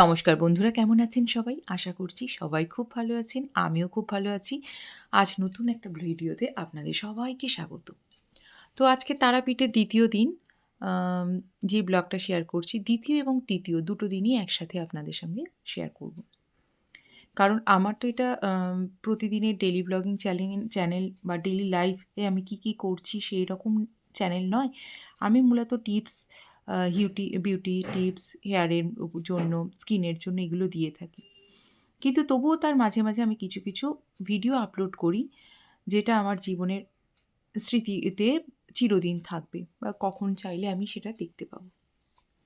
নমস্কার বন্ধুরা, কেমন আছেন সবাই? আশা করছি সবাই খুব ভালো আছেন, আমিও খুব ভালো আছি। আজ নতুন একটা ভিডিওতে আপনাদের সবাইকে স্বাগত। তো আজকে তারাপীঠের দ্বিতীয় দিন যে ব্লগটা শেয়ার করছি, দ্বিতীয় এবং তৃতীয় দুটো দিনই একসাথে আপনাদের সঙ্গে শেয়ার করব। কারণ আমার তো এটা প্রতিদিনের ডেলি ব্লগিং চ্যানেল চ্যানেল বা ডেলি লাইফে আমি কি কি করছি, সেই রকম চ্যানেল নয়। আমি মূলত টিপস বিউটি বিউটি টিপস হেয়ারের জন্য স্কিনের জন্য এগুলো দিয়ে থাকি। কিন্তু তবুও তার মাঝে মাঝে আমি কিছু কিছু ভিডিও আপলোড করি, যেটা আমার জীবনের স্মৃতিতে চিরদিন থাকবে বা কখন চাইলে আমি সেটা দেখতে পাবো।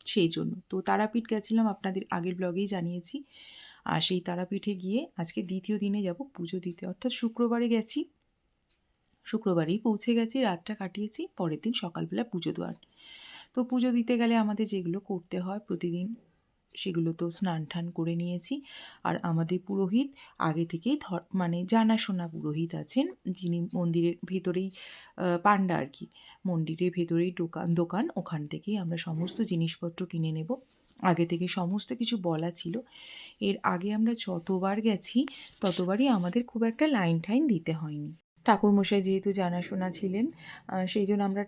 সেই জন্য। তো তারাপীঠ গেছিলাম আপনাদের আগের ব্লগেই জানিয়েছি। আর সেই তারাপীঠে গিয়ে আজকে দ্বিতীয় দিনে যাব পুজো দিতে। অর্থাৎ শুক্রবারে গেছি। শুক্রবারেই পৌঁছে গেছি, রাতটা কাটিয়েছি, পরের দিন সকালবেলা পুজো দেওয়ার। তো পুজো দিতে গেলে আমাদের যেগুলো করতে হয় প্রতিদিন, সেগুলো তো স্নান টান করে নিয়েছি। আর আমাদের পুরোহিত আগে থেকেই ধর মানে জানাশোনা পুরোহিত আছেন, যিনি মন্দিরের ভেতরেই পাণ্ডা আর কি, মন্দিরের ভেতরেই দোকান দোকান, ওখান থেকেই আমরা সমস্ত জিনিসপত্র কিনে নেব। আগে থেকে সমস্ত কিছু বলা ছিল। এর আগে আমরা যতবার গেছি, ততবারই আমাদের খুব একটা লাইন টাইন দিতে হয়নি। ঠাকুরমশাই যেহেতু জানাশোনা ছিলেন সেই জন্য আমরা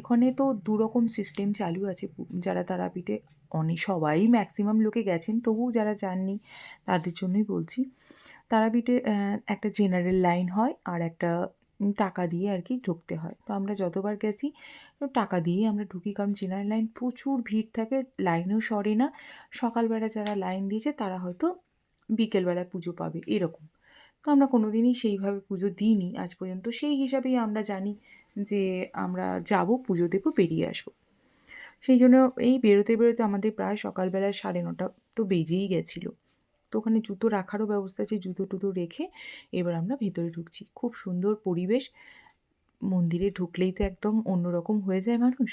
এখানে তো দুরকম সিস্টেম চালু আছে যারা তারাপীঠে অনেক সবাই ম্যাক্সিমাম লোকে গেছেন, তবুও যারা যাননি তাদের জন্যই বলছি। তারাপীঠে একটা জেনারেল লাইন হয় আর একটা টাকা দিয়ে আর কি ঢুকতে হয়। তো আমরা যতবার গেছি টাকা দিয়েই আমরা ঢুকি কারণ জেনারেল লাইন প্রচুর ভিড় থাকে লাইনেও সরে না। সকালবেলা যারা লাইন দিয়েছে তারা হয়তো বিকেলবেলা পুজো পাবে, এরকম। তো আমরা কোনো দিনই সেইভাবে পুজো দিইনি আজ পর্যন্ত। সেই হিসাবেই আমরা জানি যে আমরা যাব, পুজো দেবো, বেরিয়ে আসব। সেই জন্য এই বেরোতে বেরোতে আমাদের প্রায় সকালবেলা সাড়ে নটা তো বেজেই গেছিল। তো ওখানে জুতো রাখারও ব্যবস্থা আছে, জুতো টুতো রেখে এবার আমরা ভেতরে ঢুকছি। খুব সুন্দর পরিবেশ। মন্দিরে ঢুকলেই তো একদম অন্যরকম হয়ে যায় মানুষ।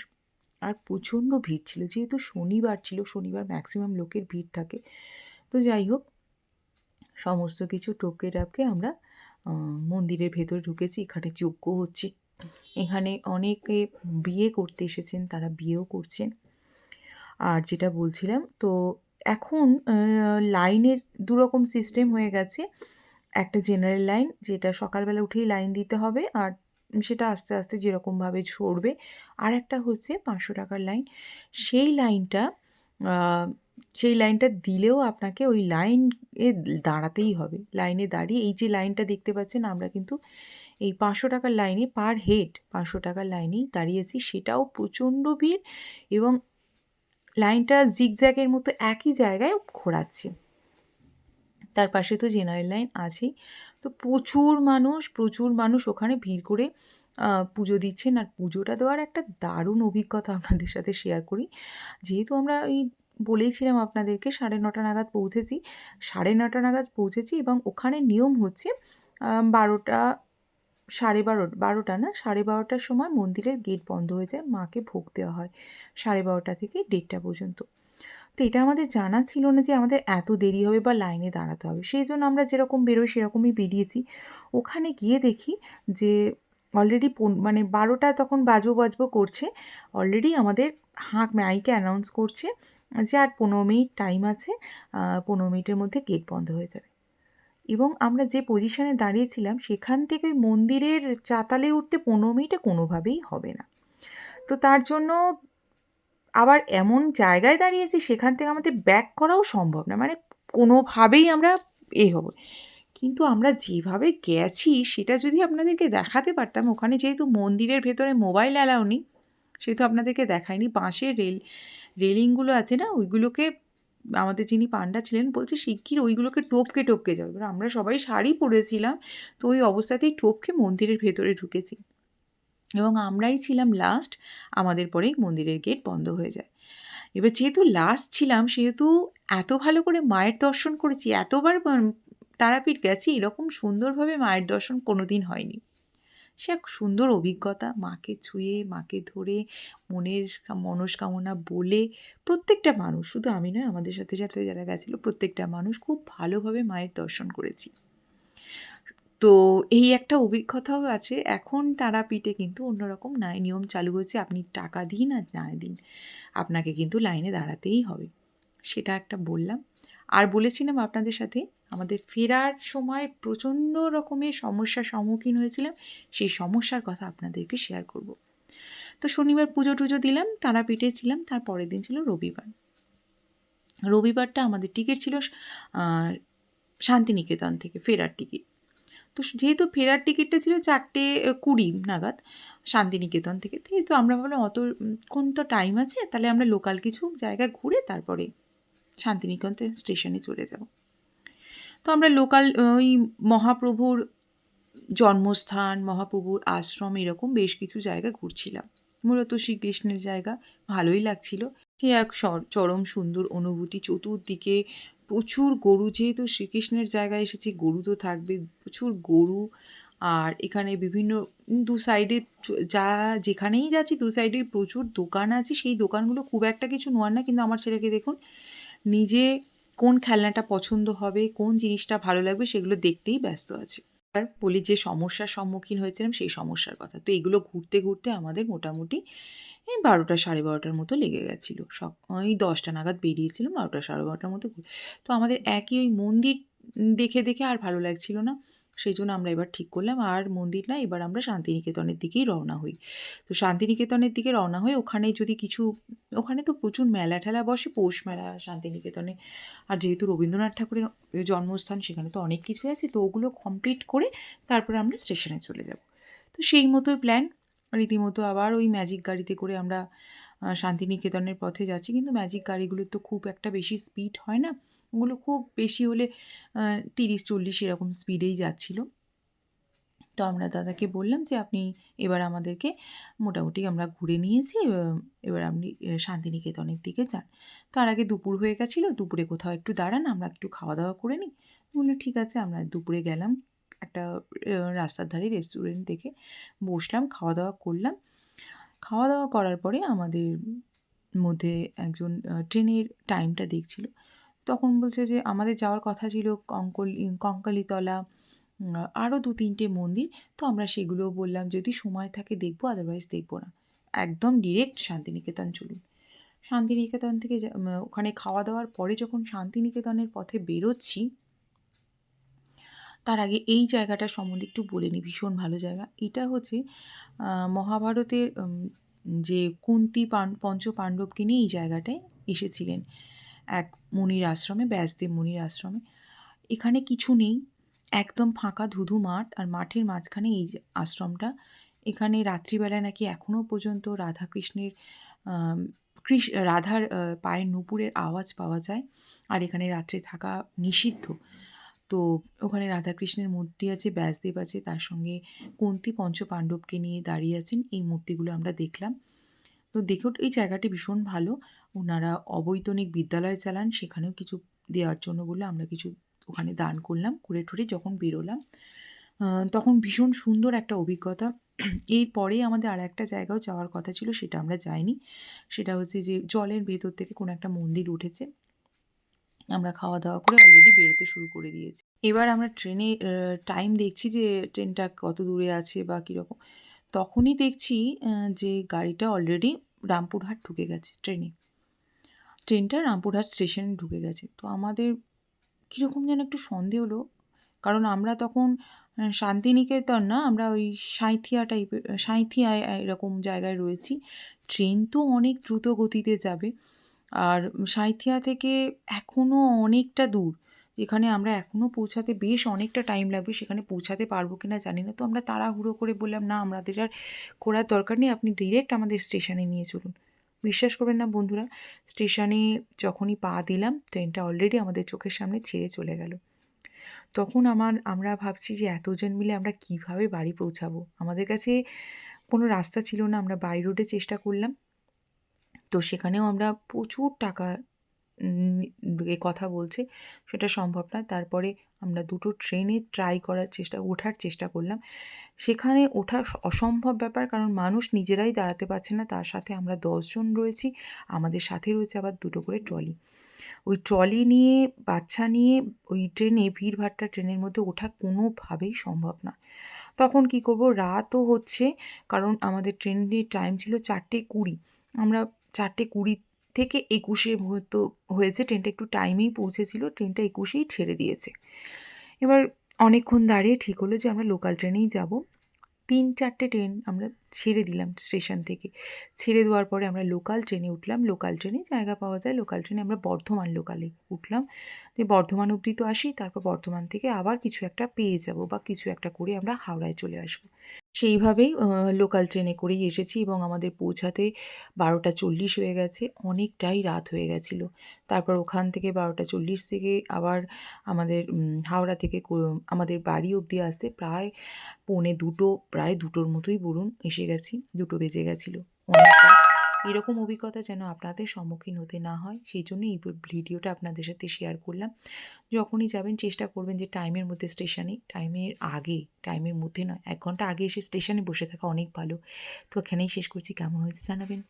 আর প্রচণ্ড ভিড় ছিল, যেহেতু শনিবার ছিল, শনিবার ম্যাক্সিমাম লোকের ভিড় থাকে। তো যাই হোক সমস্ত কিছু টপকে টাপকে আমরা মন্দিরের ভেতরে ঢুকেছি, এখানে যজ্ঞ হচ্ছে। এখানে অনেকে বিয়ে করতে এসেছেন, তারা বিয়েও করছেন। আর যেটা বলছিলাম, তো এখন লাইনের দুরকম সিস্টেম হয়ে গেছে। একটা জেনারেল লাইন যেটা সকালবেলা উঠেই লাইন দিতে হবে, আর সেটা আস্তে আস্তে যেরকমভাবে ঝরবে। আর একটা হচ্ছে পাঁচশো টাকার লাইন সেই লাইনটা সেই লাইনটা দিলেও আপনাকে ওই লাইনে দাঁড়াতেই হবে। লাইনে দাঁড়িয়ে এই যে লাইনটা দেখতে পাচ্ছেন, আমরা কিন্তু এই পাঁচশো টাকার লাইনে পার হেড পাঁচশো টাকার লাইনেই দাঁড়িয়েছি। সেটাও প্রচণ্ড ভিড় এবং লাইনটা জিগজ্যাগের মতো একই জায়গায় ঘোরাচ্ছে। তার পাশে তো জেনারেল লাইন আছেই। তো প্রচুর মানুষ প্রচুর মানুষ ওখানে ভিড় করে পুজো দিচ্ছেন। আর পুজোটা দেওয়ার একটা দারুণ অভিজ্ঞতা আপনাদের সাথে শেয়ার করি। যেহেতু আমরা ওই বলেইছিলাম আপনাদেরকে সাড়ে নটা নাগাদ পৌঁছেছি। সাড়ে নটা নাগাদ পৌঁছেছি এবং ওখানে নিয়ম হচ্ছে বারোটা, সাড়ে বারো, বারোটা না, সাড়ে বারোটার সময় মন্দিরের গেট বন্ধ হয়ে যায়, মাকে ভোগ দেওয়া হয় সাড়ে বারোটা থেকে দেড়টা পর্যন্ত। তো এটা আমাদের জানা ছিল না যে আমাদের এত দেরি হবে বা লাইনে দাঁড়াতে হবে। সেই জন্য আমরা যেরকম বেরোই সেরকমই বেরিয়েছি। ওখানে গিয়ে দেখি যে অলরেডি মানে বারোটা তখন বাজবো বাজবো করছে অলরেডি আমাদের হাঁক, মাইকে অ্যানাউন্স করছে যে আর পনেরো মিনিট টাইম আছে পনেরো মিনিটের মধ্যে গেট বন্ধ হয়ে যাবে। এবং আমরা যে পজিশনে দাঁড়িয়েছিলাম, সেখান থেকে মন্দিরের চাতালে উঠতে পনেরো মিনিটে কোনোভাবেই হবে না। তো তার জন্য আবার এমন জায়গায় দাঁড়িয়েছি, সেখান থেকে আমাদের ব্যাক করাও সম্ভব না। মানে কোনোভাবেই আমরা এ হব। কিন্তু আমরা যেভাবে গেছি, সেটা যদি আপনাদেরকে দেখাতে পারতাম, ওখানে যেহেতু মন্দিরের ভেতরে মোবাইল অ্যালাউ নেই, সেহেতু আপনাদেরকে দেখায়নি বাঁশের রেল রেলিংগুলো আছে না, ওইগুলোকে আমাদের যিনি পান্ডা ছিলেন বলছে শিগগির ওইগুলোকে টপকে টপকে যাবে। এবার আমরা সবাই শাড়ি পরেছিলাম, তো ওই অবস্থাতেই টপকে মন্দিরের ভেতরে ঢুকেছি। এবং আমরাই ছিলাম লাস্ট আমাদের পরেই মন্দিরের গেট বন্ধ হয়ে যায়। এবার যেহেতু লাস্ট ছিলাম, সেহেতু এত ভালো করে মায়ের দর্শন করেছি, এতবার তারাপীঠ গেছি, এরকম সুন্দরভাবে মায়ের দর্শন কোনো দিন হয়নি। সে এক সুন্দর অভিজ্ঞতা। মাকে ছুঁয়ে, মাকে ধরে, মনের মনস্কামনা বলে প্রত্যেকটা মানুষ, শুধু আমি নয়, আমাদের সাথে সাথে যারা গেছিল, প্রত্যেকটা মানুষ খুব ভালোভাবে মায়ের দর্শন করেছি। তো এই একটা অভিজ্ঞতাও আছে, এখন তারাপীঠে কিন্তু অন্যরকম নাই নিয়ম চালু হয়েছে আপনি টাকা দিন আর না দিন, আপনাকে কিন্তু লাইনে দাঁড়াতেই হবে। সেটা একটা বললাম। আর বলেছিলাম আপনাদের সাথে, আমাদের ফেরার সময় প্রচণ্ড রকমের সমস্যার সম্মুখীন হয়েছিলাম, সেই সমস্যার কথা আপনাদেরকে শেয়ার করব। তো শনিবার পুজো টুজো দিলাম তারাপীঠে ছিলাম তার পরের দিন ছিল রবিবার। রবিবারটা আমাদের টিকিট ছিল শান্তিনিকেতন থেকে ফেরার টিকিট তো যেহেতু ফেরার টিকিটটা ছিল চারটে কুড়ি নাগাদ, শান্তিনিকেতন থেকে, তো আমরা ভাবলাম অত কোন তো টাইম আছে, তাহলে আমরা লোকাল কিছু জায়গা ঘুরে তারপরে শান্তিনিকেতন স্টেশনে চলে যাব। তো আমরা লোকাল, ওই মহাপ্রভুর জন্মস্থান, মহাপ্রভুর আশ্রম এরকম বেশ কিছু জায়গা ঘুরছিলাম। মূলত শ্রীকৃষ্ণের জায়গা ভালোই লাগছিল। সে এক চরম সুন্দর অনুভূতি, চতুর্দিকে প্রচুর গরু, যেহেতু শ্রীকৃষ্ণের জায়গায় এসেছি, গরু তো থাকবে, প্রচুর গরু আর এখানে বিভিন্ন, দু সাইডে যা যেখানেই যাচ্ছি, দু সাইডে প্রচুর দোকান আছে। সেই দোকানগুলো খুব একটা কিছু নোয়ার না, কিন্তু আমার ছেলেকে দেখুন নিজে কোন খেলনাটা পছন্দ হবে, কোন জিনিসটা ভালো লাগবে সেগুলো দেখতেই ব্যস্ত আছে। আর বলি যে সমস্যার সম্মুখীন হয়েছিলাম সেই সমস্যার কথা। তো এগুলো ঘুরতে ঘুরতে আমাদের মোটামুটি বারোটা সাড়ে বারোটার মতো লেগে গেছিল। সব ওই দশটা নাগাদ বেরিয়েছিলাম বারোটা সাড়ে বারোটার মতো তো আমাদের একই ওই মন্দির দেখে দেখে আর ভালো লাগছিল না। সেই জন্য আমরা এবার ঠিক করলাম। আর মন্দির না, এবার আমরা শান্তিনিকেতনের দিকেই রওনা হই। তো শান্তিনিকেতনের দিকে রওনা হয়ে ওখানে যদি কিছু, ওখানে তো প্রচুর মেলা ঠেলা বসে, পৌষ মেলা শান্তিনিকেতনে। আর যেহেতু রবীন্দ্রনাথ ঠাকুরের জন্মস্থান, সেখানে তো অনেক কিছু আছে। তো ওগুলো কমপ্লিট করে তারপরে আমরা স্টেশনে চলে যাব। তো সেই মতোই প্ল্যান রীতিমতো আবার ওই ম্যাজিক গাড়িতে করে আমরা শান্তিনিকেতনের পথে যাচ্ছি। কিন্তু ম্যাজিক গাড়িগুলোর তো খুব একটা বেশি স্পিড হয় না। ওগুলো খুব বেশি হলে তিরিশ, চল্লিশ এরকম স্পিডেই যাচ্ছিল। তো আমরা দাদাকে বললাম যে, আপনি এবার আমাদেরকে মোটামুটি আমরা ঘুরে নিয়েছি এবার আপনি শান্তিনিকেতনের দিকে যান। তার আগে দুপুর হয়ে গেছিল, দুপুরে কোথাও একটু দাঁড়ান, আমরা একটু খাওয়া দাওয়া করে নিই। বলল, ঠিক আছে, আমরা দুপুরে গেলাম একটা রাস্তার ধারে রেস্টুরেন্ট থেকে বসলাম খাওয়া দাওয়া করলাম। খাওয়া দাওয়া করার পরে আমাদের মধ্যে একজন ট্রেনের টাইমটা দেখছিল। তখন বলছে যে, আমাদের যাওয়ার কথা ছিল কঙ্কলি, কঙ্কালীতলা আরও দু তিনটে মন্দির। তো আমরা সেগুলো বললাম, যদি সময় থাকে দেখব আদারওয়াইজ দেখব না। একদম ডিরেক্ট শান্তিনিকেতন চলুন। শান্তিনিকেতন থেকে ওখানে খাওয়া দাওয়ার পরে যখন শান্তিনিকেতনের পথে বেরোচ্ছি তার আগে এই জায়গাটা সম্বন্ধে একটু বলে নিই ভীষণ ভালো জায়গা। এটা হচ্ছে মহাভারতের যে কুন্তি পান পঞ্চ পাণ্ডবকে নিয়ে এই জায়গাটায় এসেছিলেন এক মুনির আশ্রমে, ব্যাসদেব মুনির আশ্রমে। এখানে কিছু নেই, একদম ফাঁকা ধুধু মাঠ আর মাঠের মাঝখানে এই আশ্রমটা। এখানে রাত্রিবেলায় নাকি এখনও পর্যন্ত রাধাকৃষ্ণের কৃষ, রাধার পায়ের নুপুরের আওয়াজ পাওয়া যায়। আর এখানে রাত্রে থাকা নিষিদ্ধ। তো ওখানে রাধাকৃষ্ণের মূর্তি আছে, ব্যাসদেব আছে, তার সঙ্গে কুন্তি পঞ্চ পাণ্ডবকে নিয়ে দাঁড়িয়ে আছেন। এই মূর্তিগুলো আমরা দেখলাম। তো দেখেও এই জায়গাটি ভীষণ ভালো। ওনারা অবৈতনিক বিদ্যালয় চালান, সেখানেও কিছু দেওয়ার জন্য বলে আমরা কিছু ওখানে দান করলাম করে টুরে যখন বেরোলাম। তখন ভীষণ সুন্দর একটা অভিজ্ঞতা। এরপরে আমাদের আর একটা জায়গাও যাওয়ার কথা ছিল, সেটা আমরা যাইনি। সেটা হচ্ছে যে জলের ভেতর থেকে কোনো একটা মন্দির উঠেছে। আমরা খাওয়া দাওয়া করে অলরেডি বেরোতে শুরু করে দিয়েছি। এবার আমরা ট্রেনে টাইম দেখছি যে ট্রেনটা কত দূরে আছে বা কীরকম। তখনই দেখছি যে গাড়িটা অলরেডি রামপুরহাট ঢুকে গেছে ট্রেনে। ট্রেনটা রামপুরহাট স্টেশনে ঢুকে গেছে। তো আমাদের কীরকম যেন একটু সন্দেহ হলো। কারণ আমরা তখন শান্তিনিকেতন না, আমরা ওই সাঁইথিয়া টাইপের সাঁইথিয়া এরকম জায়গায় রয়েছি। ট্রেন তো অনেক দ্রুত গতিতে যাবে। আর সাঁইথিয়া থেকে এখনও অনেকটা দূর, যেখানে আমরা এখনও পৌঁছাতে বেশ অনেকটা টাইম লাগবে, সেখানে পৌঁছাতে পারব কি না জানি না। তো আমরা তাড়াহুড়ো করে বললাম, না, আমাদের আর করার দরকার নেই, আপনি ডিরেক্ট আমাদের স্টেশনে নিয়ে চলুন। বিশ্বাস করবেন না বন্ধুরা স্টেশনে যখনই পা দিলাম ট্রেনটা অলরেডি আমাদের চোখের সামনে ছেড়ে চলে গেল। তখন আমার, আমরা ভাবছি যে এতজন মিলে আমরা কীভাবে বাড়ি পৌঁছাবো? আমাদের কাছে কোনো রাস্তা ছিল না, আমরা বাই রোডে চেষ্টা করলাম। তো সেখানেও আমরা প্রচুর টাকা এ কথা বলছে, সেটা সম্ভব না তারপরে আমরা দুটো ট্রেনে ট্রাই করার চেষ্টা, ওঠার চেষ্টা করলাম। সেখানে ওঠা অসম্ভব ব্যাপার, কারণ মানুষ নিজেরাই দাঁড়াতে পারছে না। তার সাথে আমরা দশজন রয়েছি, আমাদের সাথে রয়েছে আবার দুটো করে ট্রলি ওই ট্রলি নিয়ে, বাচ্চা নিয়ে, ওই ট্রেনে ভিড়ভাট্টা ট্রেনের মধ্যে ওঠা কোনোভাবেই সম্ভব না। তখন কি করব? রাতও হচ্ছে, কারণ আমাদের ট্রেনের টাইম ছিল চারটে কুড়ি। আমরা চারটে কুড়ি থেকে একুশে মতো হয়েছে, ট্রেনটা একটু টাইমেই পৌঁছেছিল, ট্রেনটা একুশেই ছেড়ে দিয়েছে। এবার অনেকক্ষণ দাঁড়িয়ে ঠিক হলো যে আমরা লোকাল ট্রেনেই যাব। তিন চারটে ট্রেন আমরা ছেড়ে দিলাম স্টেশন থেকে। ছেড়ে দেওয়ার পরে আমরা লোকাল ট্রেনে উঠলাম। লোকাল ট্রেনে জায়গা পাওয়া যায়। লোকাল ট্রেনে আমরা বর্ধমান লোকালে উঠলাম। যে বর্ধমান অবধি তো আসি, তারপর বর্ধমান থেকে আবার কিছু একটা পেয়ে যাব বা কিছু একটা করে আমরা হাওড়ায় চলে আসব। সেইভাবেই লোকাল ট্রেনে করেই এসেছি এবং আমাদের পৌঁছাতে বারোটা চল্লিশ হয়ে গেছে। অনেকটাই রাত হয়ে গেছিল। তারপর ওখান থেকে বারোটা চল্লিশ থেকে আবার আমাদের হাওড়া থেকে আমাদের বাড়ি অবধি আসতে প্রায় পৌনে দুটো, প্রায় দুটোর মতোই বলুন এসে গেছি। দুটো বেজে গেছিল। অনেক রাত। এরকম অভিজ্ঞতা যেন আপনাদের সম্মুখীন হতে না হয়, সেই জন্য এই ভিডিওটা আপনাদের সাথে শেয়ার করলাম। যখনই যাবেন চেষ্টা করবেন যে টাইমের মধ্যে স্টেশনে টাইমের আগে টাইমের মধ্যে নয়, এক ঘণ্টা আগে এসে স্টেশনে বসে থাকা অনেক ভালো। তো এখানেই শেষ করছি। কেমন হয়েছে জানাবেন?